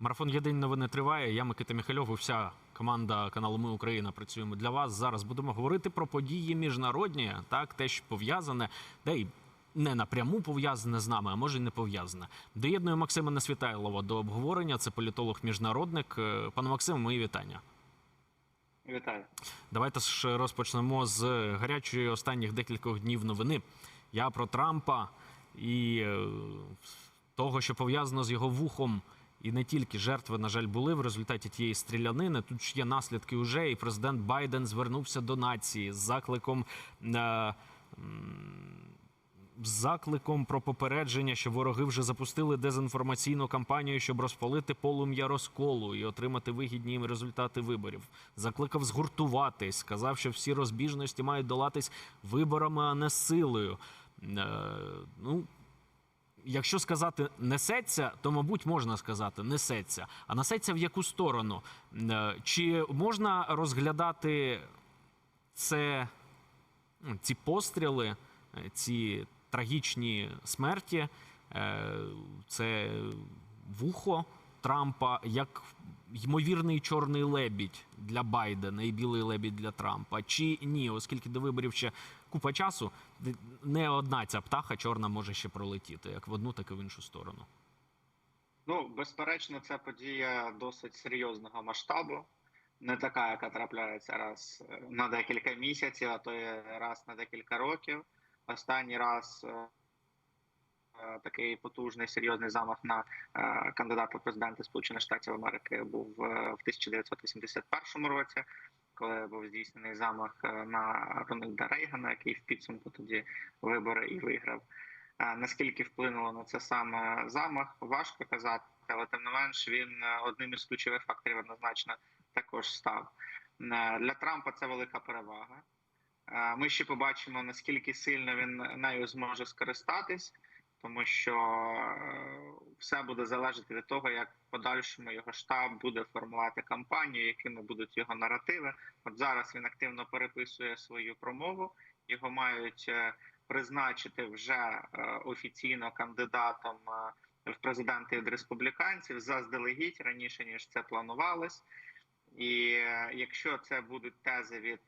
Марафон Єдині новини триває. Я Микита Міхальов і вся команда каналу Ми Україна працюємо для вас. Зараз будемо говорити про події міжнародні, так те, що пов'язане, де й не напряму пов'язане з нами, а може й не пов'язане. Доєдную Максима Несвітайлова до обговорення. Це політолог-міжнародник. Е, Пане Максиме, мої вітання. Вітаю. Давайте ж розпочнемо з гарячої останніх декількох днів новини. Я про Трампа і е, того, що пов'язано з його вухом. І не тільки жертви, на жаль, були в результаті тієї стрілянини. Тут ж є наслідки уже, і президент Байден звернувся до нації з закликом. Е, закликом про попередження, що вороги вже запустили дезінформаційну кампанію, щоб розпалити полум'я розколу і отримати вигідні результати виборів. Закликав згуртуватись, сказав, що всі розбіжності мають долатись виборами, а не силою. Е, ну, Якщо сказати несеться, то мабуть можна сказати несеться. А несеться в яку сторону? Е, Чи можна розглядати це ну, ці постріли, е, ці трагічні смерті, е, це вухо Трампа як ймовірний чорний лебідь для Байдена і білий лебідь для Трампа, чи ні, оскільки до виборів ще купа часу, не одна ця птаха чорна може ще пролетіти, як в одну, так і в іншу сторону. Ну, безперечно, це подія досить серйозного масштабу. Не така, яка трапляється раз е, на декілька місяців, а то й раз на декілька років. Останній раз е, е, такий потужний серйозний замах на кандидата в президенти Сполучених Штатів Америки був в 1981 році, коли був здійснений замах е, на Рональда Рейгана, який в підсумку тоді вибори і виграв. Е, Наскільки вплинуло на це саме замах, важко казати, але тим не менш він е, одним із ключових факторів однозначно також став. Для Трампа це велика перевага. Ми ще побачимо, наскільки сильно він нею зможе скористатись, тому що е, все буде залежати від того, як в подальшому його штаб буде формувати кампанію, якими будуть його наративи. От зараз він активно переписує свою промову. Його мають е, призначити вже е, офіційно кандидатом в президенти від республіканців заздалегідь раніше ніж це планувалось. І якщо це будуть тези від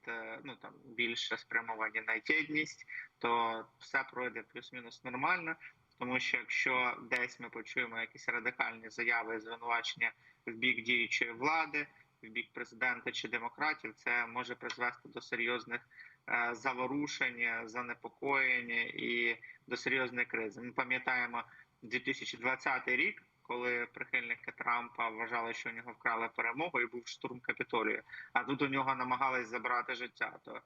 ну там більше спрямовані на єдність, то все пройде плюс-мінус нормально. Тому що якщо десь ми почуємо якісь радикальні заяви і звинувачення в бік діючої влади, в бік президента чи демократів, це може призвести до серйозних е, заворушень, занепокоєння і до серйозної кризи. Ми пам'ятаємо 2020 рік, коли прихильники Трампа вважали, що у нього вкрали перемогу, і був штурм капітолію. А тут у нього намагались забрати життя. То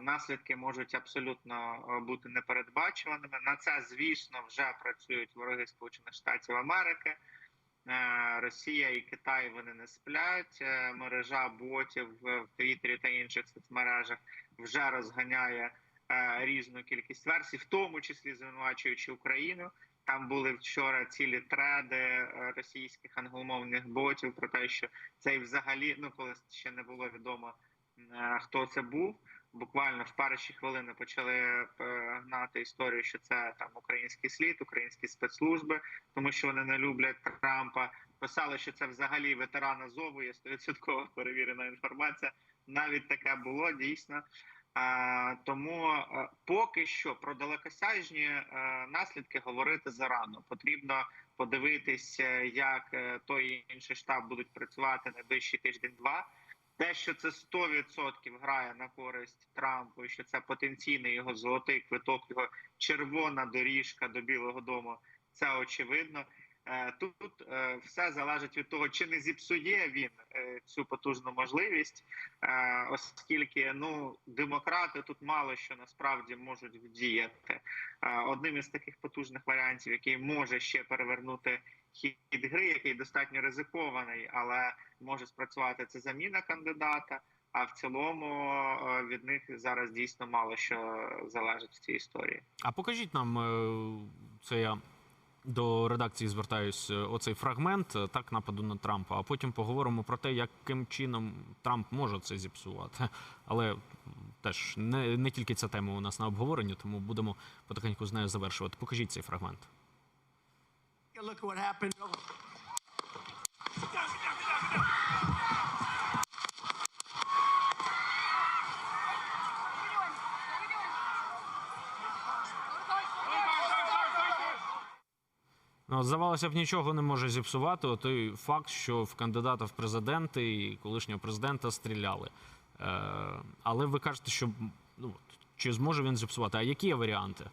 наслідки можуть абсолютно е, бути непередбачуваними. На це, звісно, вже працюють вороги Сполучених Штатів Америки. Е, Росія і Китай вони не сплять. Е, Мережа ботів в Твіттері та інших соцмережах вже розганяє е, різну кількість версій, в тому числі звинувачуючи Україну. Там були вчора цілі треди е, російських англомовних ботів про те, що це і взагалі, ну коли ще не було відомо е, хто це був. Буквально в перші хвилини почали е, гнати історію, що це там український слід, українські спецслужби, тому що вони не люблять Трампа. Писали, що це взагалі ветеран Азову, є 100% перевірена інформація. Навіть таке було дійсно. Е, тому е, поки що про далекосяжні е, наслідки говорити зарано. Потрібно подивитись, е, як е, той інший штаб будуть працювати найближчий тиждень-два. Те, що це 100% грає на користь Трампу, і що це потенційний його золотий квиток, його червона доріжка до Білого Дому, це очевидно. Е, Тут е, все залежить від того, чи не зіпсує він е, цю потужну можливість, оскільки ну демократи тут мало що насправді можуть вдіяти. Одним із таких потужних варіантів, який може ще перевернути хід гри, який достатньо ризикований, але може спрацювати це заміна кандидата. А в цілому від них зараз дійсно мало що залежить в цій історії. А покажіть нам це я до редакції звертаюсь. е, Оцей фрагмент е, так нападу на Трампа. А потім поговоримо про те, яким чином Трамп може це зіпсувати. Але теж не, не тільки ця тема у нас на обговоренні, тому будемо потихеньку з нею завершувати. Покажіть цей фрагмент. Look what happened Ну, здавалося б, нічого не може зіпсувати той факт, що в кандидата в президенти і колишнього президента стріляли. Е, але ви кажете, що ну, чи зможе він зіпсувати? А які є варіанти?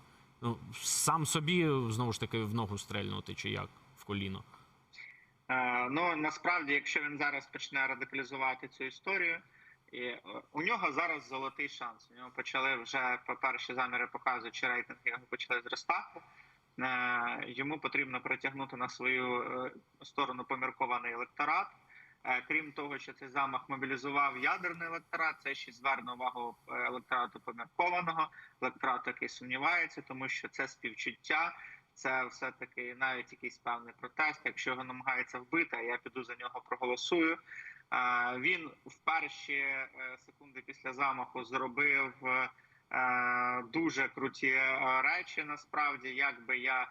Ну, сам собі знову ж таки в ногу стрельнути, чи як в коліно? Е, Ну насправді, якщо він зараз почне радикалізувати цю історію, і е, у нього зараз золотий шанс. У нього почали вже по перші заміри показуючи рейтинги його почали зростати. Е, Йому потрібно притягнути на свою е, сторону поміркований електорат. Е, Крім того, що цей замах мобілізував ядерний електорат, це ще зверне увагу електорату поміркованого, електорату, який сумнівається, тому що це співчуття, це все таки навіть якийсь певний протест. Якщо його намагається вбити, я піду за нього проголосую. Він в перші секунди після замаху зробив дуже круті е, речі. Насправді, як би я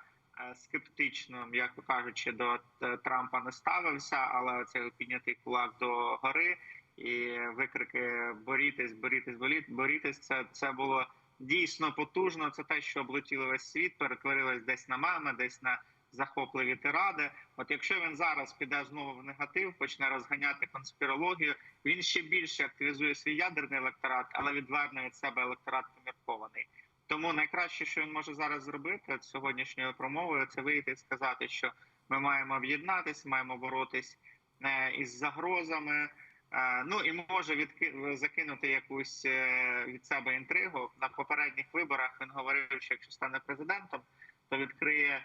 е, скептично, м'яко кажучи, до е, Трампа не ставився, але цей піднятий кулак до гори і викрики борітесь, болі- борітесь. Це, це було дійсно потужно. Це те, що облетіло весь світ, перетворилось десь на меми, десь на захопливі тиради. От якщо він зараз піде знову в негатив, почне розганяти конспірологію, він ще більше активізує свій ядерний електорат, але відверне від себе електорат поміркований. Тому найкраще, що він може зараз зробити от сьогоднішньою промовою, це вийти і сказати, що ми маємо об'єднатися, маємо боротись е, із загрозами. Е, Ну і може відки... закинути якусь е, від себе інтригу на попередніх виборах. Він говорив, що якщо стане президентом, то відкриє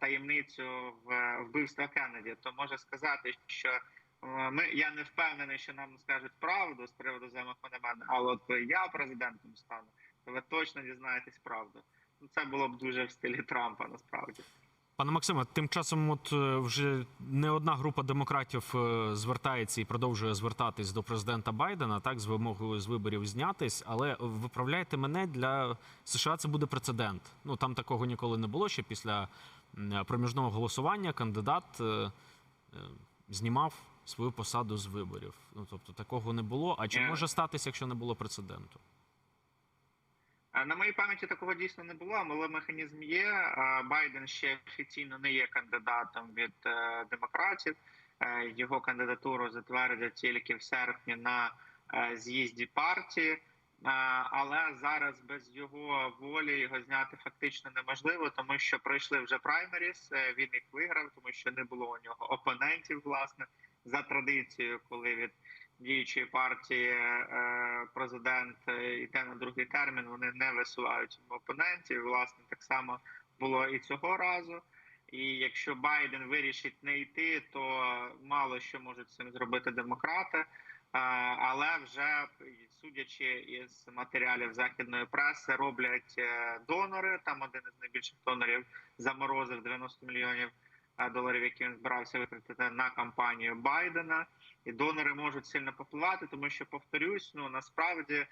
таємницю в вбивства Кеннеді. То може сказати, що е, ми я не впевнений, що нам скажуть правду з приводу замаху на мене, але от я президентом стану, то ви точно дізнаєтесь правду. Ну це було б дуже в стилі Трампа, насправді. Пане Максиме, тим часом, от е, вже не одна група демократів е, звертається і продовжує звертатись до президента Байдена, так з вимогою з виборів знятись. Але виправляйте мене для США. Це буде прецедент. Ну там такого ніколи не було. Ще після проміжного голосування кандидат е, е, знімав свою посаду з виборів. Ну тобто такого не було. А чи може статися, якщо не було прецеденту? Е, На моїй пам'яті такого дійсно не було, але механізм є. Е, Байден ще офіційно не є кандидатом від е, демократів. Е, Його кандидатуру затвердять тільки в серпні на е, з'їзді партії. Але зараз без його волі його зняти фактично неможливо, тому що пройшли вже праймеріс. е, Він їх виграв, тому що не було у нього опонентів. Власне за традицією, коли від діючої партії е, президент е, йде на другий термін, вони не висувають опонентів. Власне, так само було і цього разу. І якщо Байден вирішить не йти, то мало що можуть цим зробити демократи. Але вже судячи із матеріалів західної преси, роблять е, донори. Там один із найбільших донорів заморозив 90 мільйонів е, доларів, які він збирався витратити на кампанію Байдена і донори можуть сильно попливати, тому що повторюсь, ну насправді е,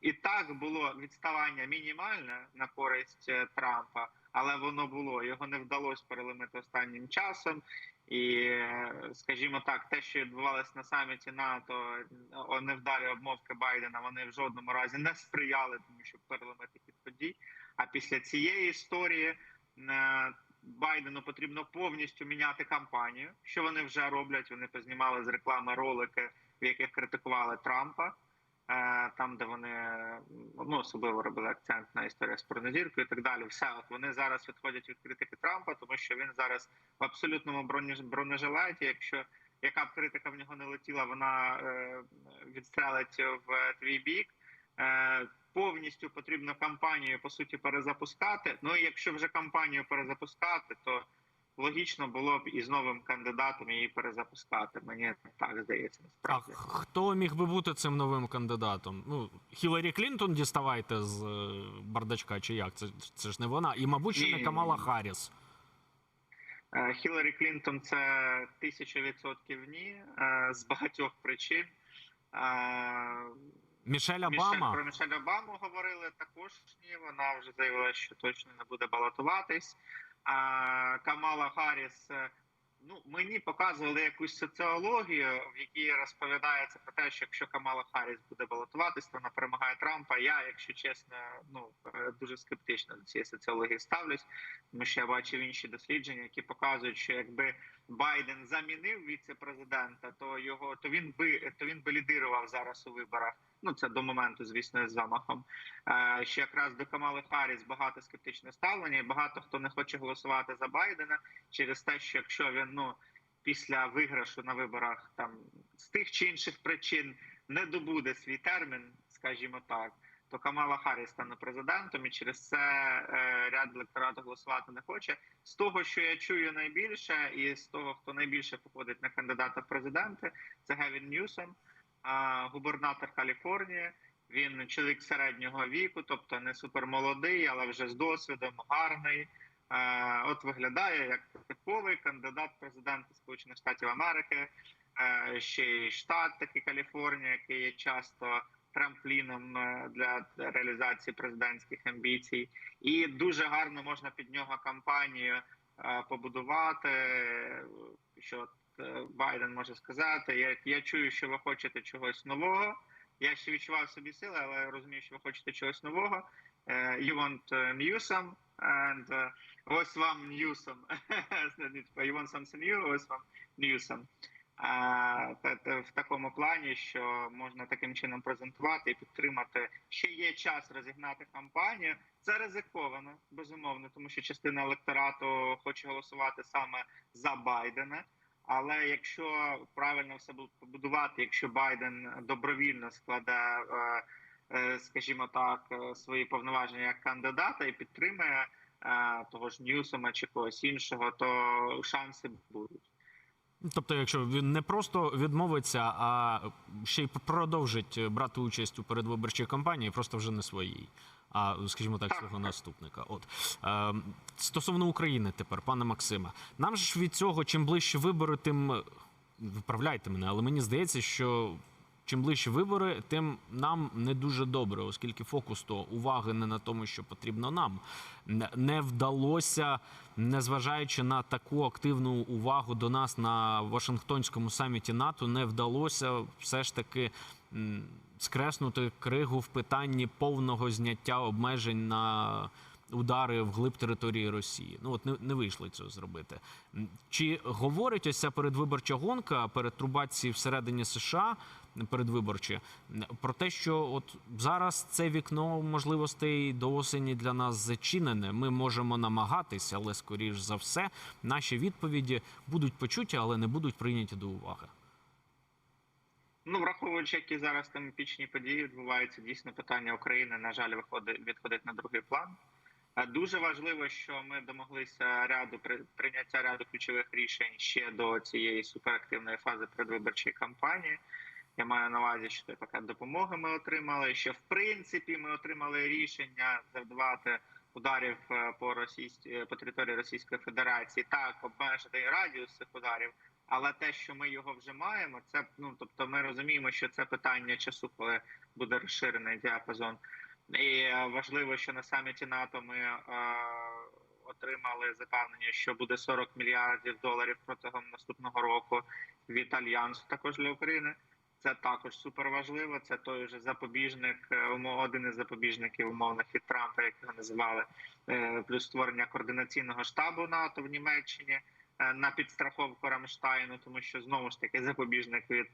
і так було відставання мінімальне на користь Трампа, але воно було його не вдалося переломити останнім часом. І, скажімо так, те, що відбувалося на саміті НАТО, невдалі обмовки Байдена, вони в жодному разі не сприяли тому, щоб переломити хід подій. А після цієї історії е, Байдену потрібно повністю міняти кампанію, що вони вже роблять. Вони познімали з реклами ролики, в яких критикували Трампа, там де вони ну, особливо робили акцент на історію з порнозіркою і так далі. Все, от вони зараз відходять від критики Трампа, тому що він зараз в абсолютному бронежилеті. Якщо яка б критика в нього не летіла, вона е, відстрелить в твій бік. Е, повністю потрібно кампанію по суті перезапускати. Ну і якщо вже кампанію перезапускати, то логічно було б і з новим кандидатом її перезапускати. Мені так здається, насправді. х- хто міг би бути цим новим кандидатом? Ну, Хіларі Клінтон діставайте з е, бардачка, чи як? Це, це ж не вона. І, мабуть, ще не Камала. Харріс. Е, Хіларі Клінтон це тисяча відсотків ні е, з багатьох причин. Мішель Мішель, про Мішель Обаму говорили також ні. Вона вже заявила, що точно не буде балотуватись. Камала Харріс, е, Ну, мені показували якусь соціологію, в якій розповідається про те, що якщо Камала Харріс буде балотуватись, то вона перемагає Трампа. Я, якщо чесно, ну е, дуже скептично до цієї соціології ставлюсь, тому що я бачив інші дослідження, які показують, що якби Байден замінив віце-президента, то його то він би то він би лідирував зараз у виборах. Ну це до моменту, звісно, з замахом. Е, що якраз до Камали Харріс багато скептичне ставлення, і багато хто не хоче голосувати за Байдена через те, що якщо він ну після виграшу на виборах там з тих чи інших причин не добуде свій термін, скажімо так, то Камала Харріс стане президентом, і через це е, ряд електорату голосувати не хоче. З того, що я чую найбільше, і з того, хто найбільше походить на кандидата в президенти, це Гевін Ньюсом, губернатор Каліфорнії. Він чоловік середнього віку, тобто не супермолодий, але вже з досвідом, гарний. От виглядає як типовий кандидат в президенти Сполучених Штатів Америки. Е, Ще й штат, такий Каліфорнія, який є часто трампліном е, для реалізації президентських амбіцій, і дуже гарно можна під нього кампанію е, побудувати. Що е, Байден може сказати: я, я чую, що ви хочете чогось нового. Я ще відчував собі сили, але розумію, що ви хочете чогось нового. You want Newsom, and ось вам Newsom. you want something new, ось вам Newsom. В такому плані, що можна таким чином презентувати і підтримати. Ще є час розігнати кампанію. Це ризиковано, безумовно, тому що частина електорату хоче голосувати саме за Байдена. Але якщо правильно все буде побудувати, якщо Байден добровільно складе, е, е, скажімо так, е, свої повноваження як кандидата і підтримує того ж Ньюсома чи когось іншого, то шанси будуть. Тобто, якщо він не просто відмовиться, а ще й продовжить брати участь у передвиборчій кампанії, просто вже не своїй, а скажімо так, свого наступника. От е, стосовно України тепер, пане Максиме, нам ж від цього чим ближче вибори, тим виправляйте мене, але мені здається, що чим ближче вибори, тим нам не дуже добре, оскільки фокус то уваги не на тому, що потрібно нам. Не- вдалося, незважаючи на таку активну увагу до нас на Вашингтонському саміті НАТО, не вдалося все ж таки скреснути кригу в питанні повного зняття обмежень на удари вглиб території Росії. Ну от не, не вийшло цього зробити. Чи говорить ось ця передвиборча гонка перед трубації всередині США передвиборчі про те, що от зараз це вікно можливостей до осені для нас зачинене. Ми можемо намагатися, але скоріш за все, наші відповіді будуть почуті, але не будуть прийняті до уваги. Ну, враховуючи, які зараз там епічні події відбуваються, дійсно питання України, на жаль, виходить відходить на другий план. Дуже важливо, що ми домоглися ряду при- прийняття ряду ключових рішень ще до цієї суперактивної фази передвиборчої кампанії. Я маю на увазі, що той пакет допомоги ми отримали. Що в принципі ми отримали рішення завдавати ударів е, по російській по території Російської Федерації. Так, обмежити радіус цих ударів. Але те, що ми його вже маємо, це ну тобто, ми розуміємо, що це питання часу, коли буде розширений діапазон. І е, важливо, що на саміті НАТО ми е, отримали запевнення, що буде 40 мільярдів доларів протягом наступного року від альянсу, також для України. Це також супер важливо. Це той же запобіжник, е, один із запобіжників умовних від Трампа, як його називали, е, плюс створення координаційного штабу НАТО в Німеччині е, на підстраховку Рамштайну, тому що знову ж таки запобіжник від,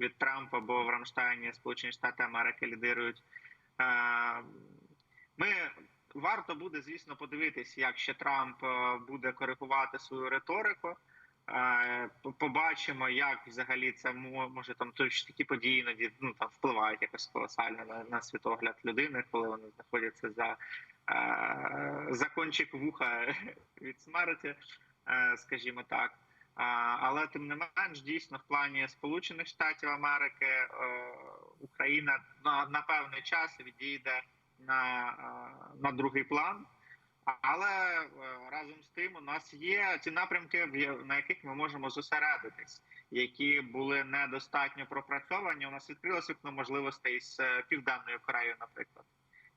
від Трампа, бо в Рамштайні Сполучені Штати Америки лідирують. Ми варто буде, звісно, подивитись, як ще Трамп буде коригувати свою риторику. По- Побачимо, як взагалі це мо- може там то ж такі події іноді ну там впливають якось колосально на, на світогляд людини, коли вони знаходяться за, е, за кончик вуха від смерті, е, скажімо так. Але тим не менш, дійсно, в плані Сполучених Штатів Америки е, Україна на, на певний час відійде на, на другий план. Але е, разом з тим у нас є ті напрямки, на яких ми можемо зосередитись, які були недостатньо пропрацьовані. У нас відкрилося вікно можливостей з е, південною Кореєю, наприклад,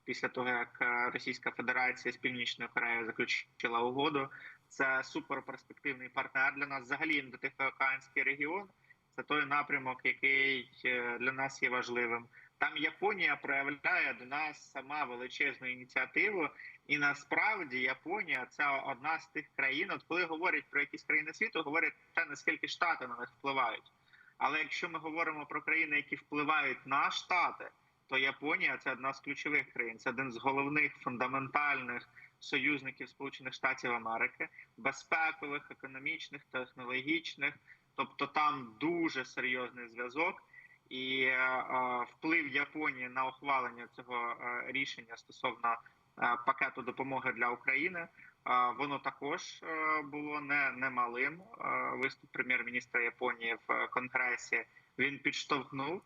після того як е, Російська Федерація з Північною Кореєю заключила угоду. Це суперперспективний партнер для нас. Взагалі індотихоокеанський регіон це той напрямок, який для нас є важливим. Там Японія проявляє до нас сама величезну ініціативу, і насправді Японія це одна з тих країн. От коли говорять про якісь країни світу, говорять те, наскільки штати на них впливають. Але якщо ми говоримо про країни, які впливають на штати, то Японія це одна з ключових країн. Це один з головних фундаментальних союзників Сполучених Штатів Америки, безпекових, економічних, технологічних. Тобто там дуже серйозний зв'язок, і е, е, вплив Японії на ухвалення цього е, рішення стосовно пакету допомоги для України. Воно також було не немалим. Виступ прем'єр-міністра Японії в Конгресі він підштовхнув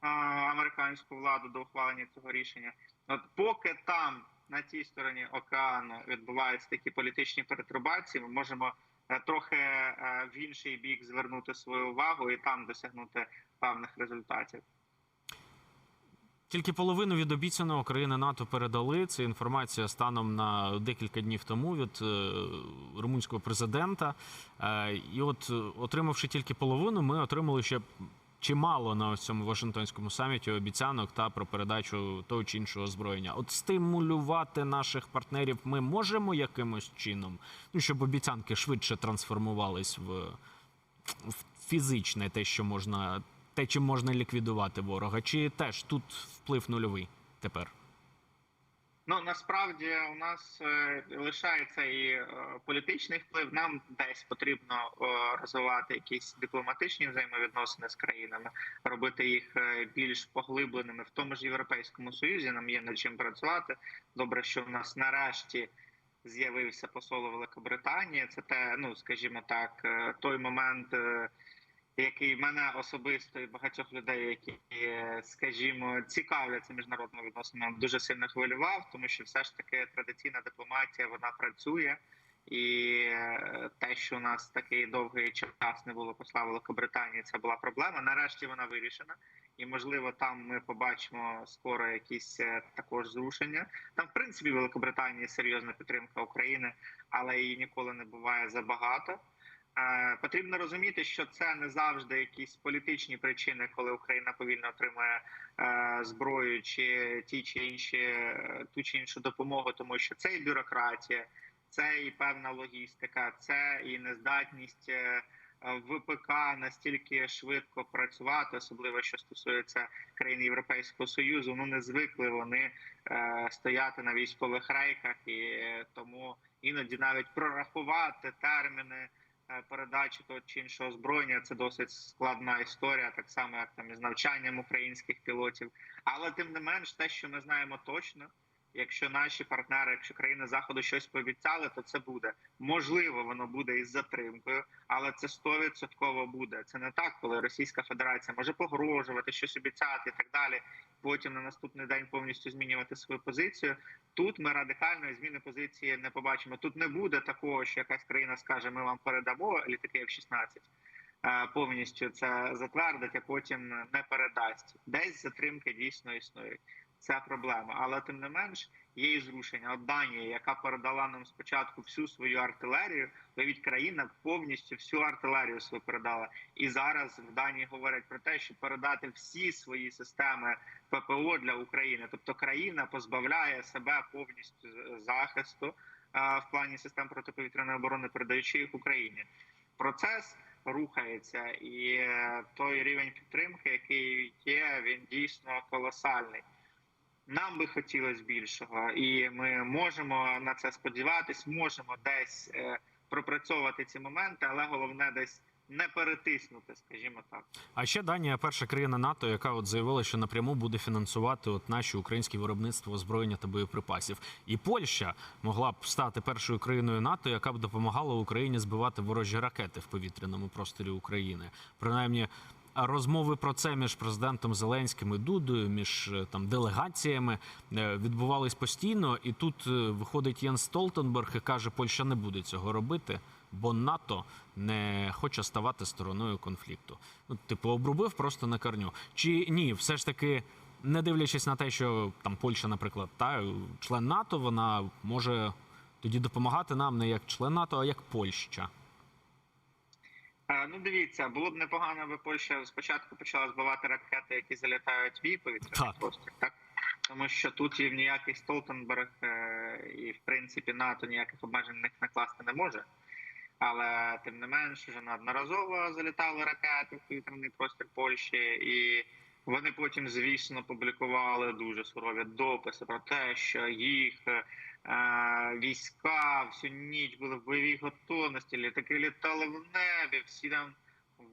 американську владу до ухвалення цього рішення. От поки там на тій стороні океану відбуваються такі політичні перетрубації, ми можемо трохи в інший бік звернути свою увагу і там досягнути певних результатів. Тільки половину від обіцяного країни НАТО передали. Це інформація станом на декілька днів тому від е, румунського президента. Е, і от, е, отримавши тільки половину, ми отримали ще чимало на цьому Вашингтонському саміті обіцянок та про передачу того чи іншого озброєння. От стимулювати наших партнерів ми можемо якимось чином, ну щоб обіцянки швидше трансформувались в, в фізичне, те, що можна те, чим можна ліквідувати ворога, чи теж тут вплив нульовий тепер? Ну насправді у нас е, лишається і е, політичний вплив. Нам десь потрібно е, розвивати якісь дипломатичні взаємовідносини з країнами, робити їх більш поглибленими в тому ж європейському союзі. Нам є над чим працювати. Добре, що в нас нарешті з'явився посол Великобританії. Це те, ну скажімо так, той момент. Який мене особисто і багатьох людей, які, е, скажімо, цікавляться міжнародними відносинами, дуже сильно хвилював, тому що все ж таки традиційна дипломатія вона працює, і е, те, що у нас такий довгий час не було посла Великобританії, це була проблема. Нарешті вона вирішена, і можливо, там ми побачимо скоро якісь е, також зрушення. Там, в принципі, в Великобританії серйозна підтримка України, але її ніколи не буває забагато. Е, Потрібно розуміти, що це не завжди якісь політичні причини, коли Україна повільно отримує е, зброю чи ті чи інші е, ту чи іншу допомогу, тому що це і бюрократія, це і певна логістика, це і нездатність ВПК настільки швидко працювати, особливо що стосується країн Європейського союзу. Ну не звикли вони стояти на військових рейках, і тому іноді навіть прорахувати терміни передачі того чи іншого озброєння це досить складна історія, так само як там із навчанням українських пілотів. Але тим не менш, те, що ми знаємо точно, якщо наші партнери, якщо країни заходу щось пообіцяли, то це буде можливо, воно буде із затримкою, але це стовідсотково буде. Це не так, коли Російська Федерація може погрожувати, щось обіцяти і так далі. Потім на наступний день повністю змінювати свою позицію. Тут ми радикальної зміни позиції не побачимо. Тут не буде такого, що якась країна скаже: ми вам передамо літаки F-16, е, повністю це затвердить, а потім не передасть. Десь затримки дійсно існують. Це проблема, але тим не менш є і зрушення. От Данія, яка передала нам спочатку всю свою артилерію, навіть країна повністю всю артилерію свою передала. І зараз в Данії говорять про те, що передати всі свої системи ППО для України, тобто країна позбавляє себе повністю захисту е, в плані систем протиповітряної оборони, передаючи їх Україні. Процес рухається, і е, той рівень підтримки, який є, він дійсно колосальний. Нам би хотілося більшого, і ми можемо на це сподіватись, можемо десь е, пропрацьовувати ці моменти, але головне десь не перетиснути, скажімо так. А ще Данія перша країна НАТО, яка от заявила, що напряму буде фінансувати от наші українські виробництва озброєння та боєприпасів. І Польща могла б стати першою країною НАТО, яка б допомагала Україні збивати ворожі ракети в повітряному просторі України. Принаймні. Розмови про це між президентом Зеленським і Дудою, між е, там делегаціями е, відбувались постійно. І тут е, виходить Єн Столтенберг і каже, Польща не буде цього робити, бо НАТО не хоче ставати стороною конфлікту. Ну, типу, обрубив просто на корню. Чи ні, все ж таки, не дивлячись на те, що там Польща, наприклад, та член НАТО, вона може Тоді допомагати нам не як член НАТО, а як Польща. Ну, дивіться, було б непогано, аби Польща спочатку почала збивати ракети, які залітають в її повітряний Так. простір, так? Тому що тут і ніякий Столтенберг е, і, в принципі, НАТО ніяких обмежень них накласти не може. Але тим не менш, вже неодноразово залітали ракети в повітряний простір Польщі, і вони потім, звісно, публікували дуже сурові дописи про те, що їх е, війська всю ніч були в бойовій готовності, літаки літали в небі, всі там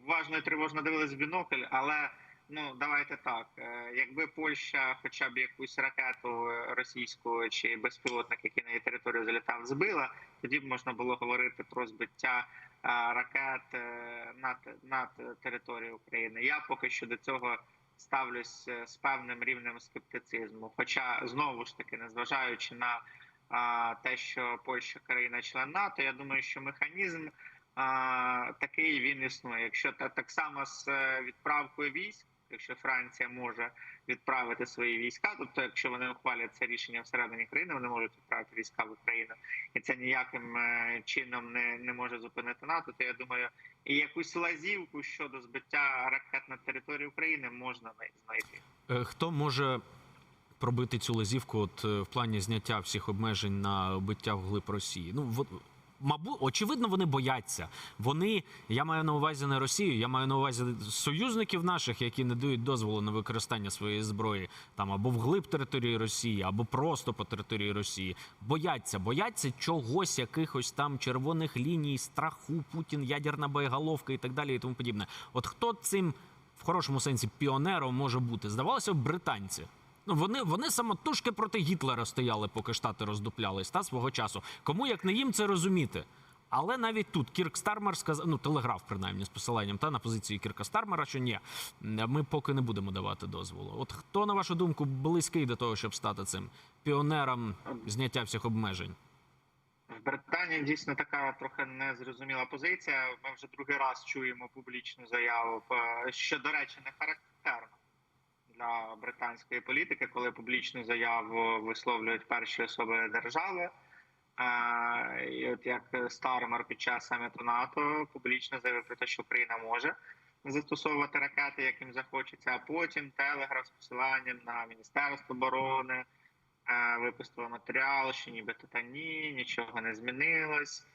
уважно і тривожно дивились в бінокль, але. Ну, давайте так. е, Якби Польща хоча б якусь ракету російську чи безпілотник, який на її територію залітав, збила, тоді б можна було говорити про збиття е, ракет е, над, над територією України. Я поки що до цього ставлюсь з певним рівнем скептицизму. Хоча знову ж таки, незважаючи на а, те, що Польща країна-член НАТО, я думаю, що механізм а, такий він існує. Якщо та так само з е, відправкою військ, якщо Франція може відправити свої війська, тобто, якщо вони ухвалять це рішення всередині країни, вони можуть відправити війська в Україну, і це ніяким е, чином не, не може зупинити НАТО. То я думаю, і якусь лазівку щодо збиття ракет на території України можна най- знайти. Е, Хто може пробити цю лазівку от, е, в плані зняття всіх обмежень на биття вглиб Росії? Ну, в- Мабуть, очевидно, вони бояться. Вони, я маю на увазі не Росію, я маю на увазі союзників наших, які не дають дозволу на використання своєї зброї там або вглиб території Росії, або просто по території Росії. Бояться, бояться чогось, якихось там червоних ліній, страху, Путін, ядерна боєголовка і так далі, і тому подібне. От хто цим в хорошому сенсі піонером може бути? Здавалося б, британці. Вони, вони самотужки проти Гітлера стояли, поки штати роздуплялись та свого часу. Кому як не їм це розуміти? Але навіть тут Кірк Стармер сказав, ну телеграф, принаймні, з посиланням та на позиції Кірка Стармера, що ні, ми поки не будемо давати дозволу. От хто, на вашу думку, близький до того, щоб стати цим піонером зняття всіх обмежень? В Британії дійсно така трохи незрозуміла позиція. Ми вже другий раз чуємо публічну заяву, е, що, до речі, не характерно для британської політики, коли публічну заяву висловлюють перші особи держави. Е, І от як Стармер під час саміту НАТО публічно заявив про те, що Україна може застосовувати ракети, як їм захочеться, а потім телеграф з посиланням на Міністерство оборони е, випустило матеріал, що нібито та ні, нічого не змінилось.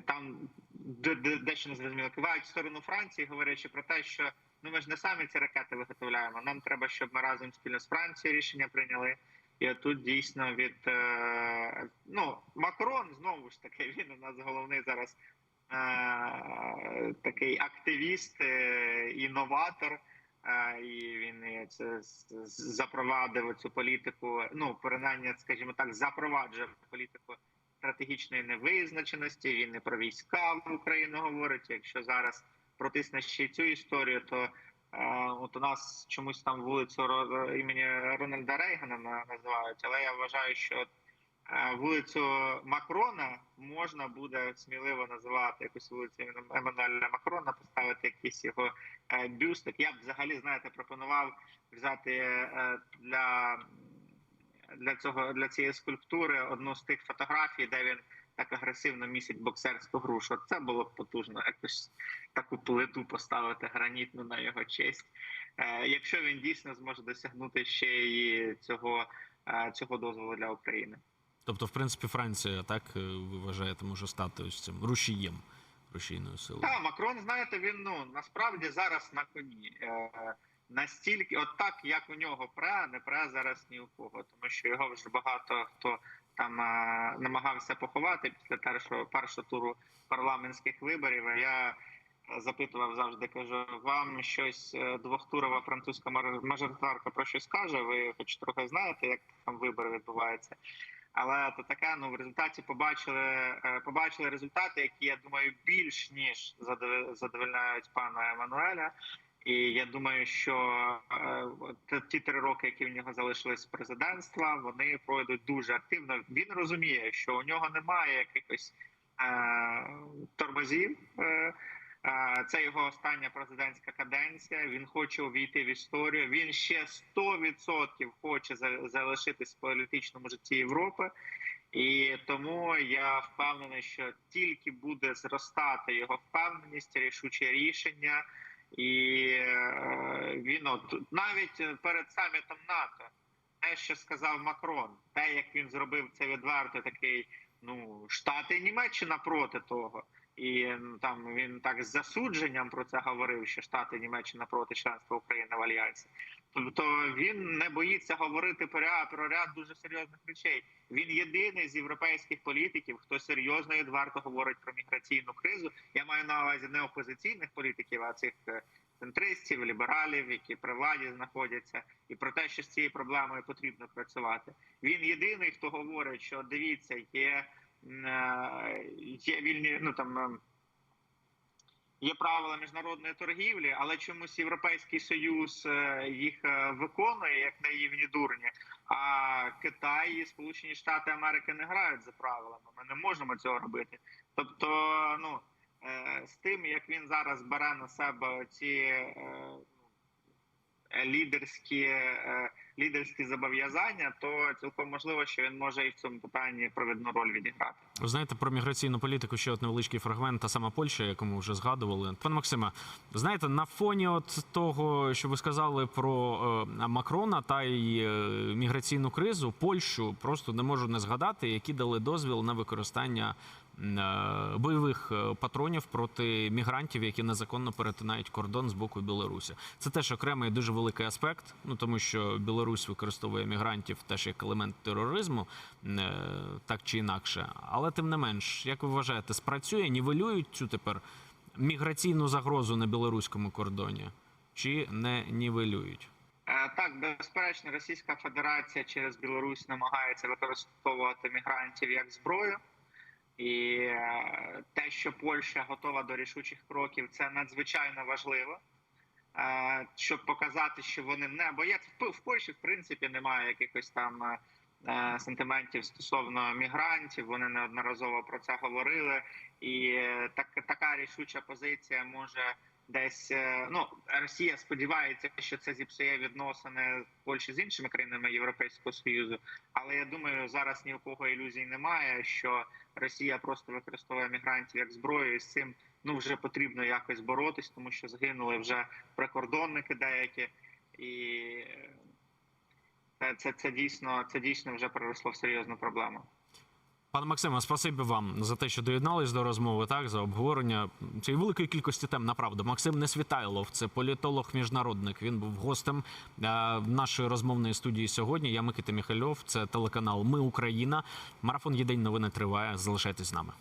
Там де- де- дещо не зрозуміло кивають в сторону Франції, говорячи про те, що ну ми ж не самі ці ракети виготовляємо. Нам треба, щоб ми разом спільно з Францією рішення прийняли. І тут дійсно від е, ну Макрон знову ж таки він у нас головний зараз е, такий активіст, е, інноватор. І він це запровадив цю політику. Ну, принаймні, скажімо так, запроваджує політику стратегічної невизначеності. Він і про війська в Україну говорить. Якщо зараз протисне ще цю історію, то е, от у нас чомусь там вулицю імені Рональда Рейгана називають, але я вважаю, що е, вулицю Макрона можна буде сміливо називати якусь вулицю Еммануеля Макрона, поставити якийсь його е, бюстик. Я б взагалі знаєте пропонував взяти е, для, для цього для цієї скульптури одну з тих фотографій, де він так агресивно місить боксерську грушу. Це було б потужно, якось таку плиту поставити гранітну на його честь. Е, Якщо він дійсно зможе досягнути ще й цього, е, цього дозволу для України. Тобто, в принципі, Франція так е, ви вважаєте, може стати ось цим рушієм рушійною силою. Так, Макрон, знаєте, він ну насправді зараз на коні. Настільки, от так як у нього пре, не пре зараз ні у кого, тому що його вже багато хто там е, намагався поховати після першого першого туру парламентських виборів. А я запитував завжди, кажу, вам щось е, двохтурова французька мажоритарка про щось каже. Ви хоч трохи знаєте, як там вибори відбуваються. Але то таке, ну в результаті побачили, е, побачили результати, які я думаю більш ніж задовольняють пана Еммануеля. І я думаю, що е, ті три роки, які в нього залишились президентства, вони пройдуть дуже активно. Він розуміє, що у нього немає якихось е, тормозів. Е, е, це його остання президентська каденція. Він хоче увійти в історію. Він ще 100% хоче за- залишитись в політичному житті Європи. І тому я впевнений, що тільки буде зростати його впевненість, рішуче рішення, і е, він от навіть перед самітом НАТО, те, що сказав Макрон, те, як він зробив це відверто, такий ну Штати Німеччина проти того. І там він так з засудженням про це говорив, що Штати Німеччина проти членства України в альянсі. Тобто він не боїться говорити про ряд, про ряд дуже серйозних речей. Він єдиний з європейських політиків, хто серйозно і відверто говорить про міграційну кризу. Я маю на увазі не опозиційних політиків, а цих е, центристів, лібералів, які при владі знаходяться, і про те, що з цією проблемою потрібно працювати. Він єдиний, хто говорить, що дивіться, є, е, є вільні, ну там. Є правила міжнародної торгівлі, але чомусь Європейський Союз е, їх е, виконує як наївні дурні. А Китай і Сполучені Штати Америки не грають за правилами. Ми не можемо цього робити. Тобто, ну е, з тим, як він зараз бере на себе ці е, лідерські, лідерські зобов'язання, то цілком можливо, що він може і в цьому питанні провідну роль відіграти. Ви знаєте про міграційну політику ще от невеличкий фрагмент, та сама Польща, яку ми вже згадували. Пан Максиме, знаєте, на фоні от того, що ви сказали про е, Макрона та й е, міграційну кризу, Польщу просто не можу не згадати, які дали дозвіл на використання бойових е, патронів проти мігрантів, які незаконно перетинають кордон з боку Білорусі. Це теж окремий дуже великий аспект. Ну тому що Білорусь використовує мігрантів теж як елемент тероризму, е, так чи інакше. Але тим не менш, як ви вважаєте, спрацює, нівелюють цю тепер міграційну загрозу на білоруському кордоні, чи не нівелюють? Е, Так, безперечно, Російська Федерація через Білорусь намагається використовувати мігрантів як зброю, і е, те, що Польща готова до рішучих кроків, це надзвичайно важливо, Е, щоб показати, що вони не бояться. В Польщі, в принципі, немає якихось там е, сантиментів стосовно мігрантів. Вони неодноразово про це говорили, і так така рішуча позиція може десь е, ну Росія сподівається, що це зіпсує відносини Польщі з іншими країнами Європейського союзу. Але я думаю, зараз ні у кого ілюзій немає, що Росія просто використовує мігрантів як зброю, і з цим ну вже потрібно якось боротись, тому що згинули вже прикордонники деякі, і е, це, це, це дійсно це дійсно вже переросло в серйозну проблему. Пане Максиме, спасибі вам за те, що доєднались до розмови, так за обговорення цієї великої кількості тем. Направду, Максим Несвітайлов, це політолог міжнародник. Він був гостем е, нашої розмовної студії сьогодні. Я Микита Міхальов. Це телеканал Ми Україна. Марафон Єдень новини триває. Залишайтесь з нами.